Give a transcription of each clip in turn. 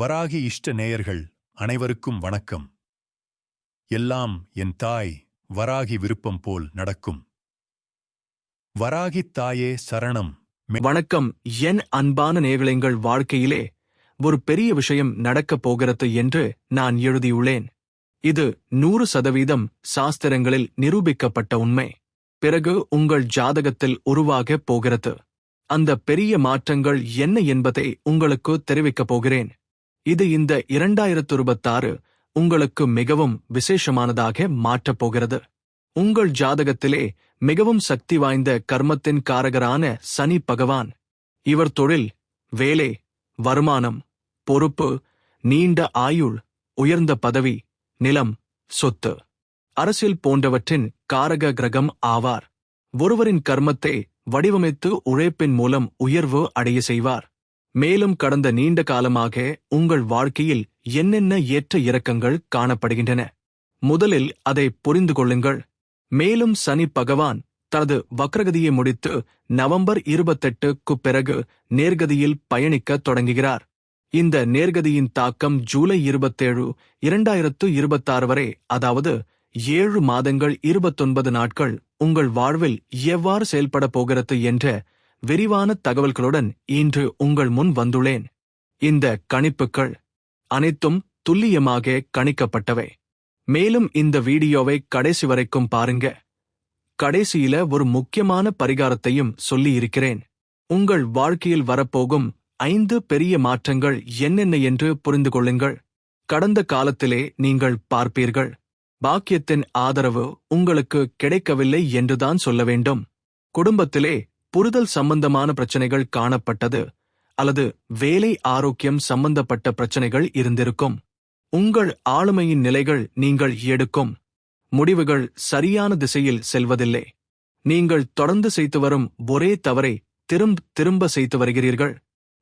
வராகி இஷ்ட நேயர்கள் அனைவருக்கும் வணக்கம். எல்லாம் என் தாய் வராகி விருப்பம் போல் நடக்கும். வராகித் தாயே சரணம். வணக்கம். என் அன்பான நேயர்களெங்கள் வாழ்க்கையிலே ஒரு பெரிய விஷயம் நடக்கப் போகிறது என்று நான் எழுதியுள்ளேன். இது நூறு சதவீதம் சாஸ்திரங்களில் நிரூபிக்கப்பட்ட உண்மை. பிறகு உங்கள் ஜாதகத்தில் உருவாகப் போகிறது. அந்த பெரிய மாற்றங்கள் என்ன என்பதை உங்களுக்கு தெரிவிக்கப் போகிறேன். இது இந்த இரண்டாயிரத்து இருபத்தாறு உங்களுக்கு மிகவும் விசேஷமானதாக மாற்றப் போகிறது. உங்கள் ஜாதகத்திலே மிகவும் சக்தி வாய்ந்த கர்மத்தின் காரகரான சனி பகவான். இவர் தொழில் வேலை வருமானம் பொறுப்பு நீண்ட ஆயுள் உயர்ந்த பதவி நிலம் சொத்து. அரசியல் போன்றவற்றின் காரக கிரகம் ஆவார். ஒருவரின் கர்மத்தை வடிவமைத்து உழைப்பின் மூலம் உயர்வு அடைய செய்வார். மேலும் கடந்த நீண்ட காலமாக உங்கள் வாழ்க்கையில் என்னென்ன ஏற்ற இறக்கங்கள் காணப்படுகின்றன? முதலில் அதை புரிந்து கொள்ளுங்கள். மேலும் சனி பகவான் தனது வக்ரகதியை முடித்து நவம்பர் இருபத்தெட்டுக்கு பிறகு நேர்கதியில் பயணிக்கத் தொடங்குகிறார். இந்த நேர்கதியின் தாக்கம் ஜூலை இருபத்தேழு இரண்டாயிரத்து இருபத்தாறு வரை அதாவது ஏழு மாதங்கள் இருபத்தொன்பது நாட்கள் உங்கள் வாழ்வில் எவ்வாறு செயல்படப் போகிறது என்ற விரிவான தகவல்களுடன் இன்று உங்கள் முன் வந்துள்ளேன். இந்த கணிப்புகள் அனைத்தும் துல்லியமாக கணிக்கப்பட்டவை. மேலும் இந்த வீடியோவை கடைசி வரைக்கும் பாருங்க. கடைசியில ஒரு முக்கியமான பரிகாரத்தையும் சொல்லி இருக்கிறேன் உங்கள் வாழ்க்கையில் வரப்போகும் ஐந்து பெரிய மாற்றங்கள் என்னென்ன என்று புரிந்து கொள்ளுங்கள். கடந்த காலத்திலே நீங்கள் பார்ப்பீர்கள். பாக்கியத்தின் ஆதரவு உங்களுக்கு கிடைக்கவில்லை என்றுதான் சொல்ல வேண்டும். குடும்பத்திலே புரிதல் சம்பந்தமான பிரச்சனைகள் காணப்பட்டது அல்லது வேலை ஆரோக்கியம் சம்பந்தப்பட்ட பிரச்சனைகள் இருந்திருக்கும். உங்கள் ஆளுமையின் நிலைகள் நீங்கள் எடுக்கும். முடிவுகள் சரியான திசையில் செல்வதில்லை. நீங்கள் தொடர்ந்து செய்து வரும் ஒரே தவறை திரும்ப திரும்ப செய்து வருகிறீர்கள்.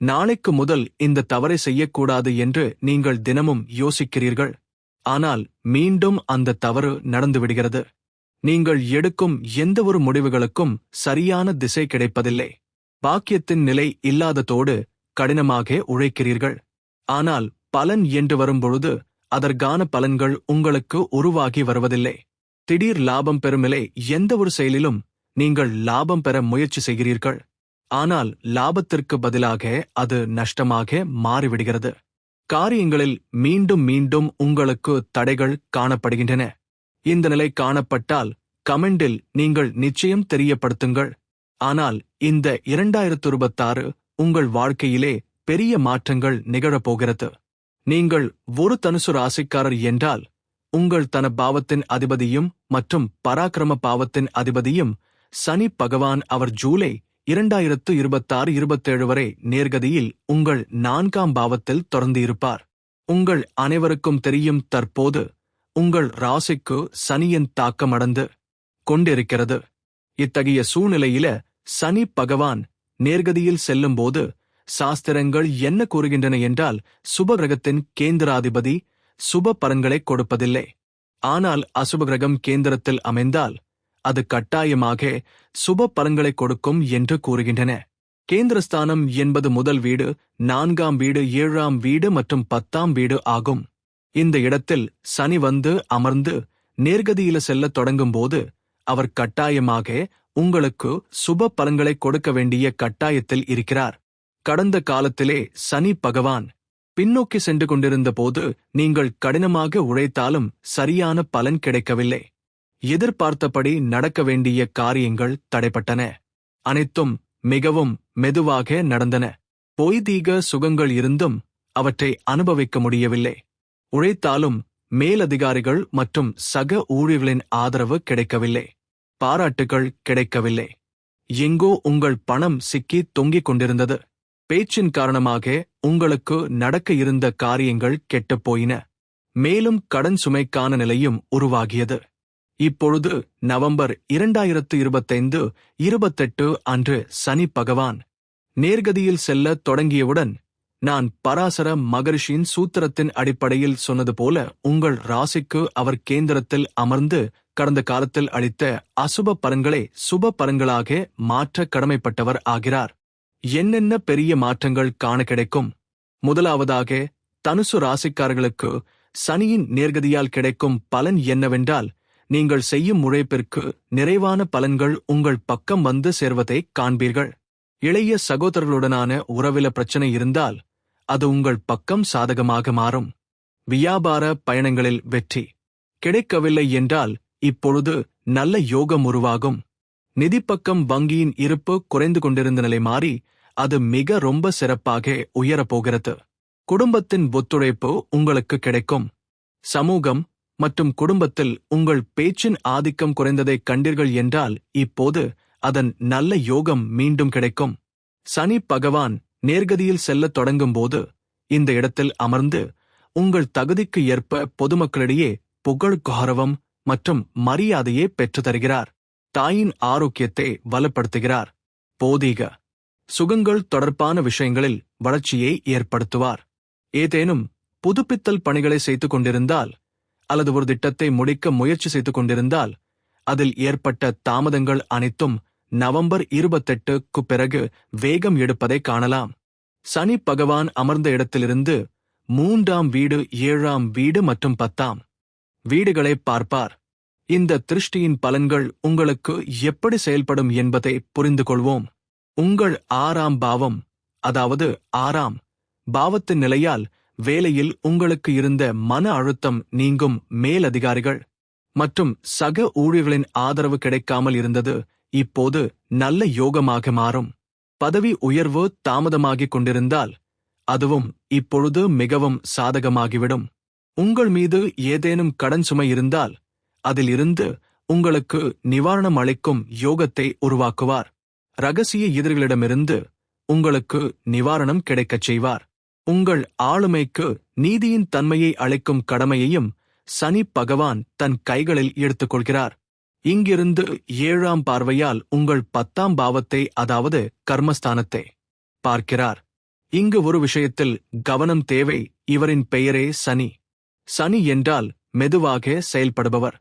நாளைக்கு முதல் இந்த தவறை செய்யக்கூடாது என்று நீங்கள் தினமும் யோசிக்கிறீர்கள். ஆனால் மீண்டும் அந்த தவறு நடந்துவிடுகிறது. நீங்கள் எடுக்கும் எந்த ஒரு முடிவுகளுக்கும் சரியான திசை கிடைப்பதில்லை. பாக்கியத்தின் நிலை இல்லாததோடு கடினமாக உழைக்கிறீர்கள். ஆனால் பலன் என்று வரும்பொழுது அதற்கான பலன்கள் உங்களுக்கு உருவாகி வருவதில்லை. திடீர் லாபம் பெறும் எந்தவொரு எந்த ஒரு செயலிலும் நீங்கள் லாபம் பெற முயற்சி செய்கிறீர்கள். ஆனால் லாபத்திற்கு பதிலாக அது நஷ்டமாக மாறிவிடுகிறது. காரியங்களில் மீண்டும் மீண்டும் உங்களுக்கு தடைகள் காணப்படுகின்றன. இந்த நிலை காணப்பட்டால் கமெண்டில் நீங்கள் நிச்சயம் தெரியப்படுத்துங்கள். ஆனால் இந்த இரண்டாயிரத்து இருபத்தாறு உங்கள் வாழ்க்கையிலே பெரிய மாற்றங்கள் நிகழப்போகிறது. நீங்கள் ஒரு தனுசு ராசிக்காரர் என்றால் உங்கள் தன பாவத்தின் அதிபதியும் மற்றும் பராக்கிரம பாவத்தின் அதிபதியும் சனி பகவான் அவர் ஜூலை இரண்டாயிரத்து இருபத்தாறு இருபத்தேழு வரை நேர்கதியில் உங்கள் நான்காம் பாவத்தில் தொடர்ந்து இருப்பார். உங்கள் அனைவருக்கும் தெரியும் தற்போது உங்கள் ராசிக்கு சனியின் தாக்கம் அடர்ந்து கொண்டிருக்கிறது. இத்தகைய சூழ்நிலையில சனி பகவான் நேர்கதியில் செல்லும்போது சாஸ்திரங்கள் என்ன கூறுகின்றன என்றால் சுப கிரகத்தின் கேந்திராதிபதி சுப பலன்களை கொடுப்பதில்லை. ஆனால் அசுப கிரகம் கேந்திரத்தில் அமைந்தால் அது கட்டாயமாக சுப பலன்களை கொடுக்கும் என்று கூறுகின்றன. கேந்திரஸ்தானம் என்பது முதல் வீடு நான்காம் வீடு ஏழாம் வீடு மற்றும் பத்தாம் வீடு ஆகும். இந்த இடத்தில் சனி வந்து அமர்ந்து நேர்கதியில செல்லத் தொடங்கும்போது அவர் கட்டாயமாக உங்களுக்கு சுப பலன்களை கொடுக்க வேண்டிய கட்டாயத்தில் இருக்கிறார். கடந்த காலத்திலே சனி பகவான் பின்னோக்கி சென்று கொண்டிருந்த போது நீங்கள் கடினமாக உழைத்தாலும் சரியான பலன் கிடைக்கவில்லை. எதிர்பார்த்தபடி நடக்க வேண்டிய காரியங்கள் தடைப்பட்டன. அனைத்தும் மிகவும் மெதுவாக நடந்தன. பொய்தீக சுகங்கள் இருந்தும் அவற்றை அனுபவிக்க முடியவில்லை. உழைத்தாலும் மேலதிகாரிகள் மற்றும் சக ஊழியர்களின் ஆதரவு கிடைக்கவில்லை. பாராட்டுகள் கிடைக்கவில்லை. எங்கோ உங்கள் பணம் சிக்கி தொங்கிக் கொண்டிருந்தது. பேச்சின் காரணமாக உங்களுக்கு நடக்க இருந்த காரியங்கள் கெட்டுப் போயின. மேலும் கடன் சுமைக்கான நிலையும் உருவாகியது. இப்பொழுது நவம்பர் இரண்டாயிரத்து இருபத்தைந்து இருபத்தெட்டு அன்று சனி பகவான் நேர்கதியில் செல்லத் தொடங்கியவுடன் நான் பராசர மகரிஷியின் சூத்திரத்தின் அடிப்படையில் சொன்னது போல உங்கள் ராசிக்கு அவர் கேந்திரத்தில் அமர்ந்து கடந்த காலத்தில் அளித்த அசுப பரங்களை சுப பரங்களாக மாற்ற கடமைப்பட்டவர் ஆகிறார். என்னென்ன பெரிய மாற்றங்கள் காண கிடைக்கும்? முதலாவதாக தனுசு ராசிக்காரர்களுக்கு சனியின் நேர்கதியால் கிடைக்கும் பலன் என்னவென்றால் நீங்கள் செய்யும் உழைப்பிற்கு நிறைவான பலன்கள் உங்கள் பக்கம் வந்து சேர்வதை காண்பீர்கள். இளைய சகோதரர்களுடனான உறவில பிரச்சனை இருந்தால் அது உங்கள் பக்கம் சாதகமாக மாறும். வியாபார பயணங்களில் வெற்றி. கிடைக்கவில்லை என்றால் இப்பொழுது நல்ல யோகம் உருவாகும். நிதிப்பக்கம் வங்கியின் இருப்பு குறைந்து கொண்டிருந்த நிலை மாறி அது மிக ரொம்ப சிறப்பாக உயரப்போகிறது குடும்பத்தின் ஒத்துழைப்பு உங்களுக்கு கிடைக்கும். சமூகம் மற்றும் குடும்பத்தில் உங்கள் பேச்சின் ஆதிக்கம் குறைந்ததை கண்டீர்கள் என்றால் இப்போது அதன் நல்ல யோகம் மீண்டும் கிடைக்கும். சனி பகவான் நேர்கதியில் செல்லத் தொடங்கும்போது இந்த இடத்தில் அமர்ந்து உங்கள் தகுதிக்கு ஏற்ப பொதுமக்களிடையே புகழ் கௌரவம் மற்றும் மரியாதையை பெற்று தருகிறார். தாயின் ஆரோக்கியத்தை வலுப்படுத்துகிறார். போதீக சுகங்கள் தொடர்பான விஷயங்களில் வளர்ச்சியை ஏற்படுத்துவார். ஏதேனும் புதுப்பித்தல் பணிகளை செய்து கொண்டிருந்தால் அல்லது ஒரு திட்டத்தை முடிக்க முயற்சி செய்து கொண்டிருந்தால் அதில் ஏற்பட்ட தாமதங்கள் அனைத்தும் நவம்பர் இருபத்தெட்டுக்கு பிறகு வேகம் எடுப்பதை காணலாம். சனி பகவான் அமர்ந்த இடத்திலிருந்து மூன்றாம் வீடு ஏழாம் வீடு மற்றும் பத்தாம் வீடுகளை பார்ப்பார். இந்த திருஷ்டியின் பலன்கள் உங்களுக்கு எப்படி செயல்படும் என்பதை புரிந்து கொள்வோம் உங்கள் ஆறாம் பாவம் அதாவது ஆறாம் பாவத்தின் நிலையால் வேலையில் உங்களுக்கு இருந்த மன அழுத்தம் நீங்கும் மேலதிகாரிகள் மற்றும் சக ஊழியர்களின் ஆதரவு கிடைக்காமல் இருந்தது. இப்போது நல்ல யோகமாக மாறும். பதவி உயர்வு தாமதமாகிக் கொண்டிருந்தால் அதுவும் இப்பொழுது மிகவும் சாதகமாகிவிடும். உங்கள் மீது ஏதேனும் கடன் சுமை இருந்தால் அதிலிருந்து உங்களுக்கு நிவாரணம் அளிக்கும் யோகத்தை உருவாக்குவார். ரகசிய எதிரிகளிடமிருந்து உங்களுக்கு நிவாரணம் கிடைக்கச் செய்வார். உங்கள் ஆளுமைக்கு நீதியின் தன்மையை அளிக்கும் கடமையையும் சனி பகவான் தன் கைகளில் எடுத்துக்கொள்கிறார். இங்கிருந்து ஏழாம் பார்வையால் உங்கள் பத்தாம் பாவத்தை அதாவது கர்மஸ்தானத்தை பார்க்கிறார். இங்கு ஒரு விஷயத்தில் கவனம் தேவை இவரின் பெயரே சனி. சனி என்றால் மெதுவாக செயல்படுபவர்.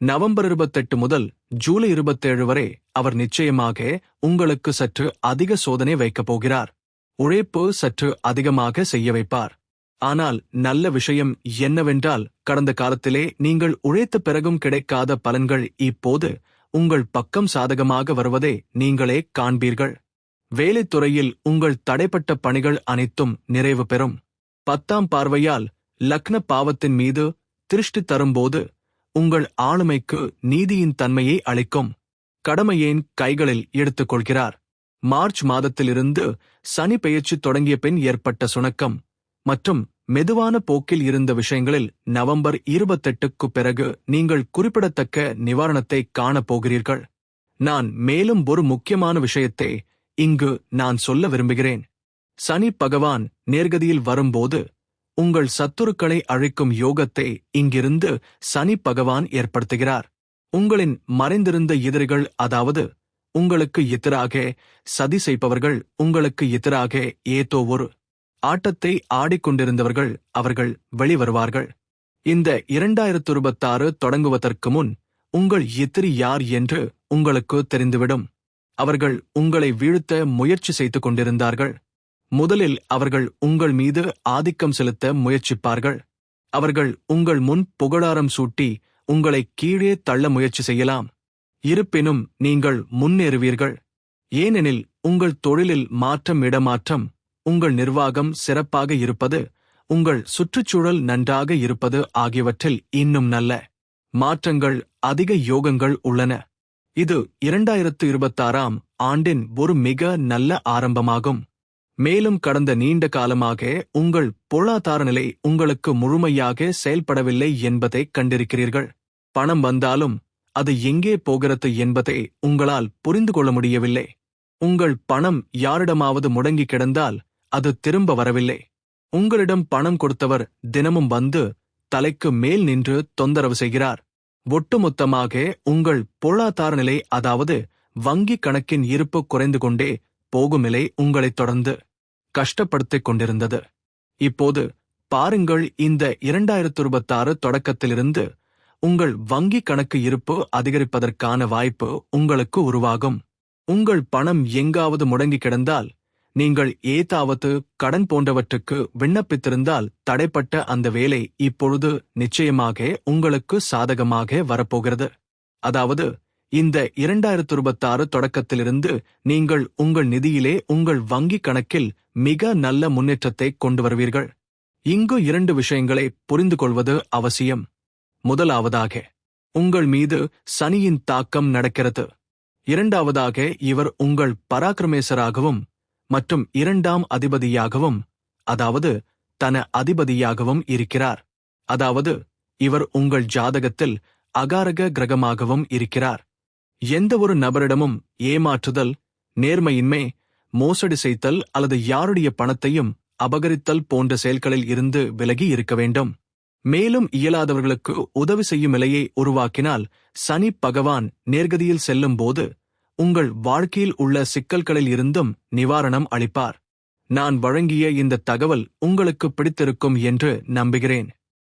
நவம்பர் இருபத்தெட்டு முதல் ஜூலை இருபத்தேழு வரை அவர் நிச்சயமாக உங்களுக்கு சற்று அதிக சோதனை வைக்கப் போகிறார். உழைப்பு சற்று அதிகமாக செய்ய வைப்பார். ஆனால் நல்ல விஷயம் என்னவென்றால் கடந்த காலத்திலே நீங்கள் உழைத்த பிறகும் கிடைக்காத பலன்கள் இப்போது உங்கள் பக்கம் சாதகமாக வருவதை நீங்களே காண்பீர்கள். வேலைத்துறையில் உங்கள் தடைப்பட்ட பணிகள் அனைத்தும் நிறைவு பெறும். பத்தாம் பார்வையால் லக்ன பாவத்தின் மீது திருஷ்டி தரும்போது உங்கள் ஆளுமைக்கு நீதியின் தன்மையை அளிக்கும். கடமையேன் கைகளில் எடுத்துக்கொள்கிறார். மார்ச் மாதத்திலிருந்து சனி பெயர்ச்சி தொடங்கிய பின் ஏற்பட்ட சுணக்கம். மற்றும் மெதுவான போக்கில் இருந்த விஷயங்களில் நவம்பர் இருபத்தெட்டுக்கு பிறகு நீங்கள் குறிப்பிடத்தக்க நிவாரணத்தை காணப் போகிறீர்கள் நான் மேலும் ஒரு முக்கியமான விஷயத்தை இங்கு நான் சொல்ல விரும்புகிறேன். சனி பகவான் நேர்கதியில் வரும்போது உங்கள் சத்துருக்களை அழிக்கும் யோகத்தை இங்கிருந்து சனி பகவான் ஏற்படுத்துகிறார். உங்களின் மறைந்திருந்த எதிரிகள் அதாவது உங்களுக்கு எதிராக சதி செய்பவர்கள் உங்களுக்கு எதிராக ஏதோ ஒரு ஆட்டத்தை ஆடிக்கொண்டிருந்தவர்கள் அவர்கள் வெளிவருவார்கள். இந்த இரண்டாயிரத்து இருபத்தாறு தொடங்குவதற்கு முன் உங்கள் எதிரி யார் என்று உங்களுக்கு தெரிந்துவிடும். அவர்கள் உங்களை வீழ்த்த முயற்சி செய்து கொண்டிருந்தார்கள். முதலில் அவர்கள் உங்கள் மீது ஆதிக்கம் செலுத்த முயற்சிப்பார்கள். அவர்கள் உங்கள் முன் புகழாரம் சூட்டி உங்களை கீழே தள்ள முயற்சி செய்யலாம். இருப்பினும் நீங்கள் முன்னேறுவீர்கள். ஏனெனில் உங்கள் தொழிலில் மாற்றம் இடமாற்றம் உங்கள் நிர்வாகம் சிறப்பாக இருப்பது உங்கள் சுற்றுச்சூழல் நன்றாக இருப்பது ஆகியவற்றில் இன்னும் நல்ல மாற்றங்கள் அதிக யோகங்கள் உள்ளன. இது இரண்டாயிரத்து இருபத்தாறாம் ஆண்டின் ஒரு மிக நல்ல ஆரம்பமாகும். மேலும் கடந்த நீண்ட காலமாக உங்கள் பொருளாதார நிலை உங்களுக்கு முழுமையாக செயல்படவில்லை என்பதை கண்டிருக்கிறீர்கள். பணம் வந்தாலும் அது எங்கே போகிறது என்பதை உங்களால் புரிந்து கொள்ள முடியவில்லை. உங்கள் பணம் யாரிடமாவது முடங்கி கிடந்தால் அது திரும்ப வரவில்லை. உங்களிடம் பணம் கொடுத்தவர் தினமும் வந்து தலைக்கு மேல் நின்று தொந்தரவு செய்கிறார். ஒட்டுமொத்தமாக உங்கள் பொருளாதார நிலை அதாவது வங்கிக் கணக்கின் இருப்பு குறைந்து கொண்டே போகும் நிலை உங்களைத் தொடர்ந்து கஷ்டப்படுத்திக் கொண்டிருந்தது. இப்போது பாருங்கள் இந்த இரண்டாயிரத்து இருபத்தாறு தொடக்கத்திலிருந்து உங்கள் வங்கிக் கணக்கு இருப்பு அதிகரிப்பதற்கான வாய்ப்பு உங்களுக்கு உருவாகும். உங்கள் பணம் எங்காவது முடங்கி கிடந்தால் நீங்கள் ஏதாவது கடன் போன்றவற்றுக்கு விண்ணப்பித்திருந்தால் தடைப்பட்ட அந்த வேலை இப்பொழுது நிச்சயமாக உங்களுக்கு சாதகமாக வரப்போகிறது. அதாவது இந்த இரண்டாயிரத்து இருபத்தாறு தொடக்கத்திலிருந்து நீங்கள் உங்கள் நிதியிலே உங்கள் வங்கிக் கணக்கில் மிக நல்ல முன்னேற்றத்தை கொண்டு வருவீர்கள். இங்கு இரண்டு விஷயங்களை புரிந்து கொள்வது அவசியம். முதலாவதாக உங்கள் மீது சனியின் தாக்கம் நடக்கிறது. இரண்டாவதாக இவர் உங்கள் பராக்கிரமேசராகவும் மற்றும் இரண்டாம் அதிபதியாகவும் அதாவது தன அதிபதியாகவும் இருக்கிறார். அதாவது இவர் உங்கள் ஜாதகத்தில் அகாரக கிரகமாகவும் இருக்கிறார். எந்த ஒரு நபரிடமும் ஏமாற்றுதல் நேர்மையின்மை மோசடி செய்தல் அல்லது யாருடைய பணத்தையும் அபகரித்தல் போன்ற செயல்களில் இருந்து விலகி இருக்க வேண்டும். மேலும் இயலாதவர்களுக்கு உதவி செய்யும் நிலையை உருவாக்கினால் சனி பகவான் நேர்கதியில் செல்லும் போது உங்கள் வாழ்க்கையில் உள்ள சிக்கல்களில் இருந்தும் நிவாரணம் அளிப்பார். நான் வழங்கிய இந்த தகவல் உங்களுக்கு பிடித்திருக்கும் என்று நம்புகிறேன்.